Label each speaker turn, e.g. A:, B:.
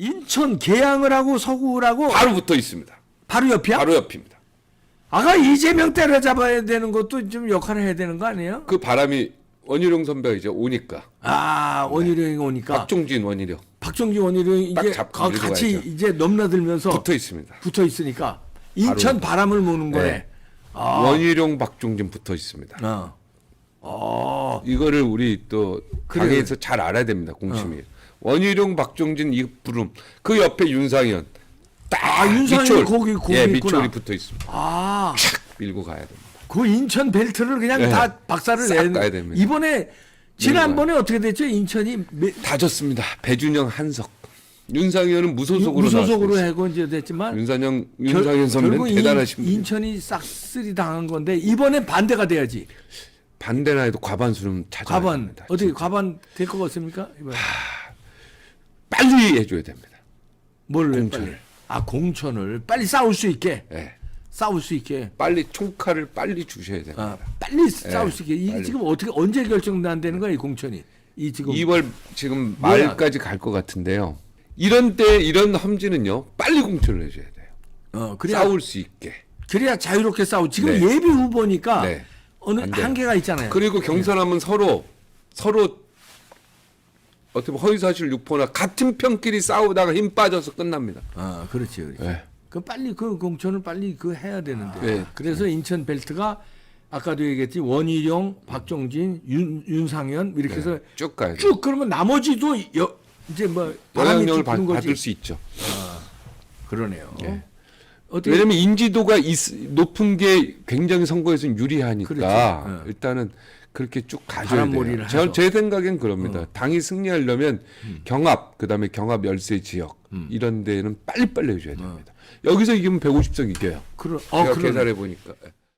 A: 인천 계양을 하고 서구를 하고
B: 바로 붙어 있습니다.
A: 바로 옆이야?
B: 바로 옆입니다.
A: 아까 이재명 때려잡아야 되는 것도 좀 역할을 해야 되는 거 아니에요?
B: 그 바람이 원희룡 선배가 이제 오니까
A: 아 원희룡이 오니까
B: 박종진 원희룡
A: 박정진 원희룡이
B: 딱
A: 이제
B: 잡고 밀고
A: 같이
B: 가야죠.
A: 이제 넘나들면서
B: 붙어 있습니다.
A: 붙어 있으니까 인천 바람을 모는 거네.
B: 네. 원희룡 박종진 붙어 있습니다.
A: 어. 어.
B: 이거를 우리 또. 당에서 잘 알아야 됩니다. 공심이. 원희룡 박종진 이 부름 그 옆에 윤상현 딱
A: 아,
B: 미추홀.
A: 거기- 거기
B: 예,
A: 있구나.
B: 미추홀이 붙어 있습니다.
A: 아.
B: 착 밀고 가야 됩니다.
A: 그 인천 벨트를 그냥
B: 네.
A: 다 박살을
B: 싹
A: 내는
B: 가야 됩니다.
A: 이번에 지난번에 어떻게 됐죠? 인천이 매-
B: 다 졌습니다. 배준영 한석. 윤상현은 무소속으로
A: 무소속으로. 해고 이제 됐지만
B: 윤상현
A: 결-
B: 윤상현 선배는
A: 결국 인-
B: 대단하신 분.
A: 인천이 싹쓸이 당한 건데 이번엔 반대가 돼야지.
B: 반대나 해도 과반수는 찾아야
A: 과반
B: 됩니다.
A: 어떻게 과반 될 것 같습니까? 이번에
B: 빨리 해줘야 됩니다.
A: 뭘
B: 공천을.
A: 빨리? 아 공천을 빨리 싸울 수 있게
B: 예.
A: 싸울 수 있게
B: 빨리 총칼을 빨리 주셔야 됩니다.
A: 아, 빨리 싸울 수 있게 이
B: 빨리.
A: 지금 어떻게 언제 결정난다는 거야 이 공천이 이 지금
B: 2월 지금
A: 뭐야?
B: 말까지 갈 것 같은데요. 이런 때 이런 험지는요 빨리 공천을 해줘야 돼요.
A: 어 그래야
B: 싸울 수 있게.
A: 그래야 자유롭게 싸우. 지금
B: 네.
A: 예비 후보니까
B: 네.
A: 어느
B: 안 돼요.
A: 한계가 있잖아요.
B: 그리고 경선하면 서로 서로 어떻게 보면 허위사실 유포나 같은 편끼리 싸우다가 힘 빠져서 끝납니다.
A: 아 그렇지 그렇지.
B: 네.
A: 그 빨리 그 공천을 빨리 그 해야 되는데.
B: 네.
A: 그래서 인천 벨트가 아까도 얘기했지 원희룡, 박종진, 윤 윤상현 이렇게 해서
B: 쭉 가야 돼요.
A: 쭉 그러면 나머지도 여, 이제 뭐 바람이
B: 영향력을
A: 쭉
B: 받,
A: 부는 거지.
B: 받을 수 있죠.
A: 그러네요.
B: 네.
A: 어떻게
B: 왜냐면 인지도가 있- 높은 게 굉장히 선거에서는 유리하니까
A: 그렇죠. 네.
B: 일단은 그렇게 쭉
A: 바람몰이를
B: 돼요.
A: 어.
B: 저, 제 생각엔 그럽니다. 당이 승리하려면 경합, 그다음에 경합 열세 지역
A: 음.
B: 이런 데는 빨리빨리 해줘야 됩니다. 여기서 이기면 150석 이겨요.
A: 그러, 어,
B: 제가 계산해 보니까.